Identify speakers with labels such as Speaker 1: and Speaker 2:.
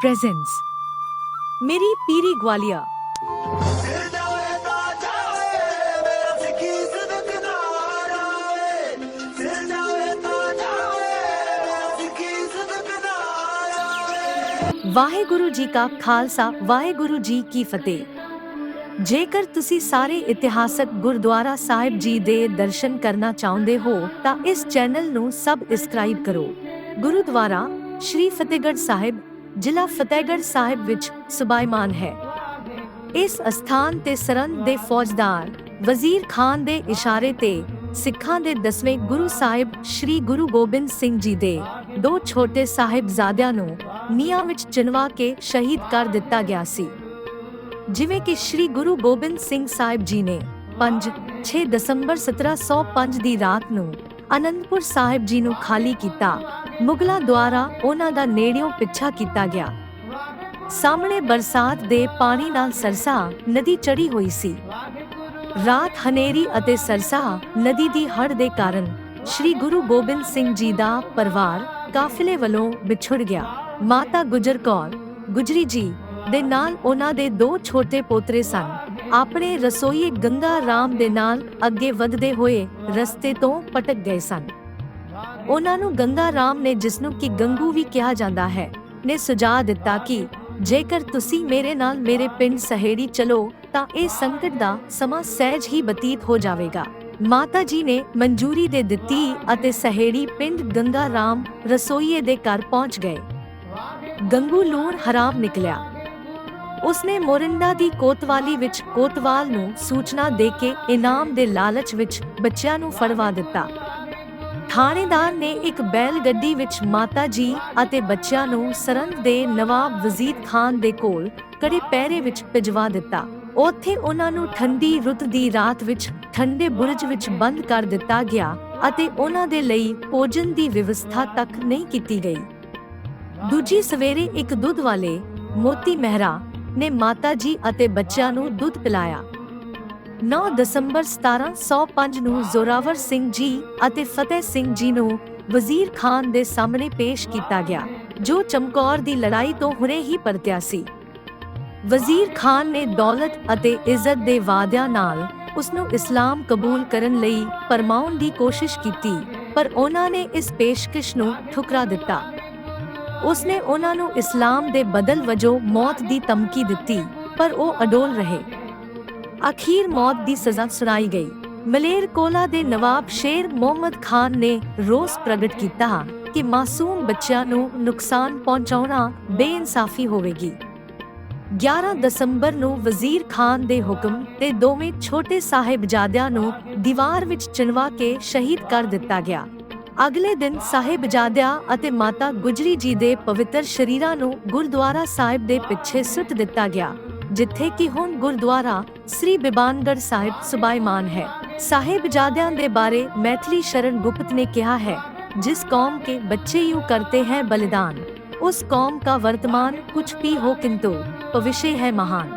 Speaker 1: presents ਮੇਰੀ ਪੀਰੀ ਗਵਾਲੀਆ ਵਾਹਿਗੁਰੂ ਜੀ ਕਾ ਖਾਲਸਾ ਵਾਹਿਗੁਰੂ ਜੀ ਕੀ ਫਤਿਹ ਜੇਕਰ ਤੁਸੀਂ ਸਾਰੇ ਇਤਿਹਾਸਕ ਗੁਰਦੁਆਰਾ ਸਾਹਿਬ ਜੀ ਦੇ ਦਰਸ਼ਨ ਕਰਨਾ ਚਾਹੁੰਦੇ ਹੋ ਤਾਂ ਇਸ ਚੈਨਲ ਨੂੰ ਸਬਸਕ੍ਰਾਈਬ ਕਰੋ ਗੁਰਦੁਆਰਾ ਸ਼੍ਰੀ ਫਤਿਹਗੜ੍ਹ ਸਾਹਿਬ ਜ਼ਿਲ੍ਹਾ ਫਤਿਹਗੜ੍ਹ ਸਾਹਿਬ ਵਿੱਚ ਸੁਭਾਇਮਾਨ ਹੈ। ਇਸ ਅਸਥਾਨ ਤੇ ਸਰੰਦ ਦੇ ਫੌਜਦਾਰ ਵਜ਼ੀਰ ਖਾਨ ਦੇ ਇਸ਼ਾਰੇ ਤੇ ਸਿੱਖਾਂ ਦੇ ਦਸਵੇਂ ਗੁਰੂ ਸਾਹਿਬ ਸ੍ਰੀ ਗੁਰੂ ਗੋਬਿੰਦ ਸਿੰਘ ਜੀ ਦੇ ਦੋ ਛੋਟੇ ਸਾਹਿਬਜ਼ਾਦਿਆਂ ਨੂੰ ਨੀਹਾਂ ਵਿੱਚ ਚਿਣਵਾ ਕੇ ਸ਼ਹੀਦ ਕਰ ਦਿੱਤਾ ਗਿਆ ਸੀ। ਜਿਵੇਂ ਕਿ ਸ੍ਰੀ ਗੁਰੂ ਗੋਬਿੰਦ ਸਿੰਘ ਸਾਹਿਬ ਜੀ ਨੇ 5 6 ਦਸੰਬਰ 1705 ਦੀ ਰਾਤ ਨੂੰ ਅਨੰਦਪੁਰ ਸਾਹਿਬ ਜੀ ਨੂੰ ਖਾਲੀ ਕੀਤਾ, ਮੁਗਲਾਂ ਦੁਆਰਾ ਉਹਨਾਂ ਦਾ ਨੇੜਿਓਂ ਪਿੱਛਾ ਕੀਤਾ ਗਿਆ। ਸਾਹਮਣੇ ਬਰਸਾਤ ਦੇ ਪਾਣੀ ਨਾਲ ਸਰਸਾ ਨਦੀ ਚੜੀ ਹੋਈ ਸੀ। ਰਾਤ ਹਨੇਰੀ ਅਤੇ ਸਰਸਾ ਨਦੀ ਦੀ ਹੜ ਦੇ ਕਾਰਨ ਸ੍ਰੀ ਗੁਰੂ ਗੋਬਿੰਦ ਸਿੰਘ ਜੀ ਦਾ ਪਰਿਵਾਰ ਕਾਫਿਲੇ ਵੱਲੋਂ ਵਿਛੜ ਗਿਆ। ਮਾਤਾ ਗੁਜਰ ਕੌਰ, ਗੁਜਰੀ ਜੀ ਦੇ ਨਾਲ ਉਹਨਾਂ ਦੇ ਦੋ ਛੋਟੇ ਪੋਤਰੇ ਸਨ। ਆਪਣੇ ਰਸੋਈਏ ਗੰਗਾ ਰਾਮ ਦੇ ਨਾਲ ਅੱਗੇ ਵਧਦੇ ਹੋਏ ਰਸਤੇ ਤੋਂ ਪਟਕ ਗਏ ਸਨ। ਉਹਨਾਂ ਨੂੰ ਗੰਗਾ ਰਾਮ ਨੇ ਜਿਸ ਨੂੰ ਕਿ ਗੰਗੂ ਵੀ ਕਿਹਾ ਜਾਂਦਾ ਹੈ, ਨੇ ਸੁਝਾਅ ਦਿੱਤਾ ਕਿ ਜੇਕਰ ਤੁਸੀਂ ਮੇਰੇ ਨਾਲ ਮੇਰੇ ਪਿੰਡ ਸਹੇੜੀ ਚਲੋ, ਤਾਂ ਇਹ ਸੰਕਟ ਦਾ ਸਮਾਂ ਸਹਿਜ ਹੀ ਬਤੀਤ ਹੋ ਜਾਵੇਗਾ। ਮਾਤਾ ਜੀ ਨੇ ਮਨਜ਼ੂਰੀ ਦੇ ਦਿੱਤੀ ਅਤੇ ਸਹੇੜੀ ਪਿੰਡ ਗੰਗਾ ਰਾਮ ਰਸੋਈਏ ਦੇ ਘਰ ਪਹੁੰਚ ਗਏ। ਗੰਗੂ ਲੂਣ ਹਰਾਮ ਨਿਕਲਿਆ। ਉਸਨੇ ਮੋਰਿੰਡਾ ਦੀ ਕੋਤਵਾਲੀ ਵਿੱਚ ਕੋਤਵਾਲ ਨੂੰ ਸੂਚਨਾ ਦੇ ਕੇ ਇਨਾਮ ਦੇ ਲਾਲਚ ਵਿੱਚ ਬੱਚਿਆਂ ਨੂੰ ਫੜਵਾ ਦਿੱਤਾ। ਥਾਣੇਦਾਰ ਨੇ ਇੱਕ ਬੈਲ ਗੱਡੀ ਵਿੱਚ ਮਾਤਾ ਜੀ ਅਤੇ ਬੱਚਿਆਂ ਨੂੰ ਸਰੰਦ ਦੇ ਨਵਾਬ ਵਜ਼ੀਰ ਖਾਨ ਦੇ ਕੋਲ ਕੜੇ ਪਹਿਰੇ ਵਿੱਚ ਭਿਜਵਾ ਦਿੱਤਾ। ਉੱਥੇ ਉਹਨਾਂ ਨੂੰ ਠੰਡੀ ਰੁੱਤ ਦੀ ਰਾਤ ਵਿੱਚ ਠੰਡੇ ਬੁਰਜ ਵਿੱਚ ਬੰਦ ਕਰ ਦਿੱਤਾ ਗਿਆ ਅਤੇ ਉਹਨਾਂ ਦੇ ਲਈ ਭੋਜਨ ਦੀ ਵਿਵਸਥਾ ਤੱਕ ਨਹੀਂ ਕੀਤੀ ਗਈ। ਦੂਜੀ ਸਵੇਰੇ ਇੱਕ ਦੁੱਧ ਵਾਲੇ ਮੋਤੀ ਮਹਿਰਾ ਨੇ ਮਾਤਾ ਜੀ ਅਤੇ ਬੱਚਿਆਂ ਨੂੰ ਦੁੱਧ ਪਿਲਾਇਆ। 9 ਦਸੰਬਰ 1705 ਨੂੰ ਜ਼ੋਰਾਵਰ ਸਿੰਘ ਜੀ ਅਤੇ ਫਤਿਹ ਸਿੰਘ ਜੀ ਨੂੰ ਵਜ਼ੀਰ ਖਾਨ ਦੇ ਸਾਹਮਣੇ ਪੇਸ਼ ਕੀਤਾ ਗਿਆ, ਜੋ ਚਮਕੌਰ ਦੀ ਲੜਾਈ ਤੋਂ ਹੁਣੇ ਹੀ ਪਰਤਿਆ ਸੀ। ਵਜ਼ੀਰ ਖਾਨ ਨੇ ਦੌਲਤ ਅਤੇ ਇੱਜ਼ਤ ਦੇ ਵਾਅਦਿਆਂ ਨਾਲ ਉਸ ਨੂੰ ਇਸਲਾਮ ਕਬੂਲ ਕਰਨ ਲਈ ਪਰਮਾਉਣ ਦੀ ਕੋਸ਼ਿਸ਼ ਕੀਤੀ, ਪਰ ਉਹਨਾਂ ਨੇ ਇਸ ਪੇਸ਼ਕਸ਼ ਨੂੰ ਠੁਕਰਾ ਦਿੱਤਾ। ਉਸਨੇ ਉਹਨਾਂ ਨੂੰ ਇਸਲਾਮ ਦੇ ਬਦਲ ਵਜੋਂ ਮੌਤ ਦੀ ਧਮਕੀ ਦਿੱਤੀ, ਪਰ ਉਹ ਅਡੋਲ ਰਹੇ। ਅਖੀਰ ਮੌਤ ਦੀ ਸਜ਼ਾ ਸੁਣਾਈ ਗਈ। ਮਲੇਰ ਕੋਲਾ ਦੇ ਨਵਾਬ ਸ਼ੇਰ ਮੁਹੰਮਦ ਖਾਨ ਨੇ ਰੋਸ ਪ੍ਰਗਟ ਕੀਤਾ ਕਿ ਮਾਸੂਮ ਬੱਚਿਆਂ ਨੂੰ ਨੁਕਸਾਨ ਪਹੁੰਚਾਉਣਾ ਬੇਇਨਸਾਫੀ ਹੋਵੇਗੀ। 11 ਦਸੰਬਰ ਨੂੰ ਵਜ਼ੀਰ ਖਾਨ ਦੇ ਹੁਕਮ ਤੇ ਦੋਵੇਂ ਛੋਟੇ ਸਾਹਿਬਜ਼ਾਦਿਆਂ ਨੂੰ ਦੀਵਾਰ ਵਿੱਚ ਚਿਣਵਾ ਕੇ ਸ਼ਹੀਦ ਕਰ ਦਿੱਤਾ ਗਿਆ। ਅਗਲੇ ਦਿਨ ਸਾਹਿਬਜ਼ਾਦਿਆਂ ਅਤੇ ਮਾਤਾ ਗੁਜਰੀ ਜੀ ਦੇ ਪਵਿੱਤਰ ਸ਼ਰੀਰਾਂ ਨੂੰ ਗੁਰਦੁਆਰਾ ਸਾਹਿਬ ਦੇ ਪਿੱਛੇ ਸੁੱਟ ਦਿੱਤਾ ਗਿਆ ਜਿੱਥੇ ਕਿ ਹੁਣ ਗੁਰਦੁਆਰਾ ਸ੍ਰੀ ਬਿਬਾਨਗੜ ਸਾਹਿਬ ਸੁਭਾਇਮਾਨ ਹੈ ਸਾਹਿਬਜ਼ਾਦਿਆਂ ਦੇ ਬਾਰੇ ਮੈਥਲੀ ਸ਼ਰਨ ਗੁਪਤ ਨੇ ਕਿਹਾ ਹੈ जिस कौम के बच्चे यूं करते हैं बलिदान उस कौम का वर्तमान कुछ भी हो किंतु भविष्य है महान